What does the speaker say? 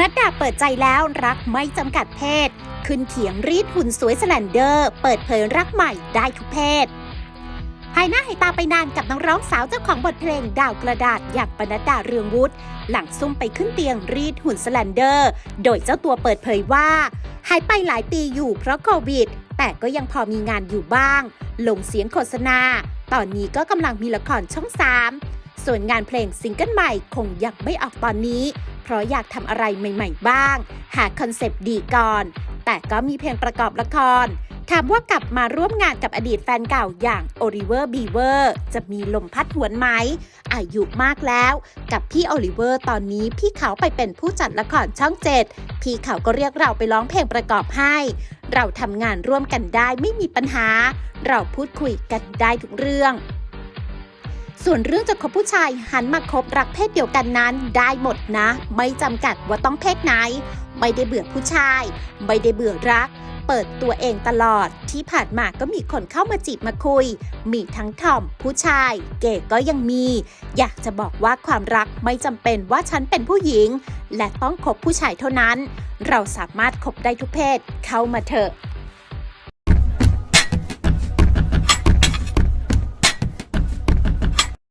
นัดดาเปิดใจแล้วรักไม่จำกัดเพศ ขึ้นเขียงรีดหุ่นสวยสแลนเดอร์ เปิดเผยรักใหม่ได้ทุกเพศหายหน้าหายตาไปนานกับนักร้องสาวเจ้าของบทเพลงดาวกระดาษอย่างปนัดดาเรืองวุฒิหลังซุ่มไปขึ้นเตียงรีดหุ่นสแลนเดอร์ โดยเจ้าตัวเปิดเผยว่า หายไปหลายปีอยู่เพราะโควิด แต่ก็ยังพอมีงานอยู่บ้าง ลงเสียงโฆษณา ตอนนี้ก็กำลังมีละครช่อง 3 ส่วนงานเพลงซิงเกิลใหม่คงยังไม่ออกตอนนี้ เพราะอยากทำอะไรใหม่ๆบ้าง หาคอนเซปต์ดีก่อน แต่ก็มีเพลงประกอบละครถามว่ากลับมาร่วมงานกับอดีตแฟนเก่าอย่างโอลิเวอร์บีเวอร์จะมีลมพัดหวนไหม อายุมากแล้ว กับพี่โอลิเวอร์ตอนนี้พี่เขาไปเป็นผู้จัดละครช่องเจ็ดพี่เขาก็เรียกเราไปร้องเพลงประกอบให้ เราทำงานร่วมกันได้ไม่มีปัญหา เราพูดคุยกันได้ทุกเรื่อง ส่วนเรื่องจะคบผู้ชายหันมาคบรักเพศเดียวกันนั้นได้หมดนะ ไม่จำกัดว่าต้องเพศไหน ไม่ได้เบื่อผู้ชาย ไม่ได้เบื่อรัก เปิดตัวเองตลอดที่ผ่านมาก็มีคนเข้ามาจีบมาคุย มีทั้งทอมผู้ชาย เก๋ก็ยังมี อยากจะบอกว่าความรักไม่จำเป็นว่าฉันเป็นผู้หญิง และต้องคบผู้ชายเท่านั้น เราสามารถคบได้ทุกเพศเข้ามาเถอะ